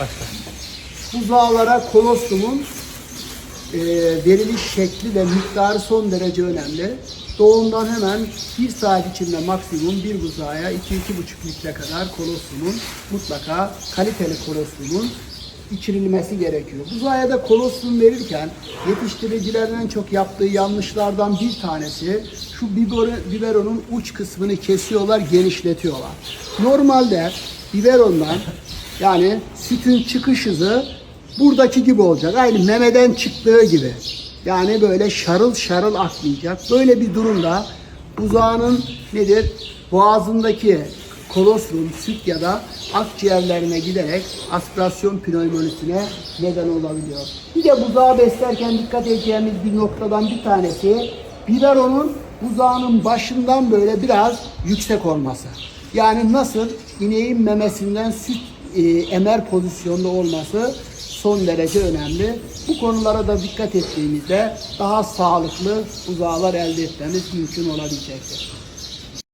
Başka. Buzağlara kolostrumun e, veriliş şekli ve miktarı son derece önemli. Doğumdan hemen bir saat içinde maksimum bir buzağa 2-2,5 litre kadar kolostrumun mutlaka kaliteli kolostrumun içirilmesi gerekiyor. Buzağa da kolostrum verirken yetiştiricilerin en çok yaptığı yanlışlardan bir tanesi şu biberon, biberonun uç kısmını kesiyorlar, genişletiyorlar. Normalde biberondan yani sütün çıkış hızı buradaki gibi olacak. Aynı memeden çıktığı gibi. Yani böyle şarıl şarıl akmayacak. Böyle bir durumda buzağının nedir? Boğazındaki kolostrum, süt ya da akciğerlerine giderek aspirasyon pneumonisine neden olabiliyor. Bir de buzağı beslerken dikkat edeceğimiz bir noktadan bir tanesi biberonun buzağının başından böyle biraz yüksek olması. Yani nasıl ineğin memesinden süt e, emer pozisyonda olması son derece önemli. Bu konulara da dikkat ettiğimizde daha sağlıklı buzağlar elde etmemiz mümkün olabilecektir.